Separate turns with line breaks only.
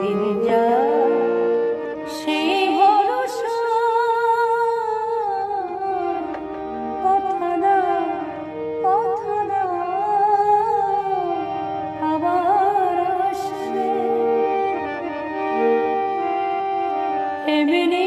দিন যা সেই ভরসা কথা না কথা না আবার আসে এমনি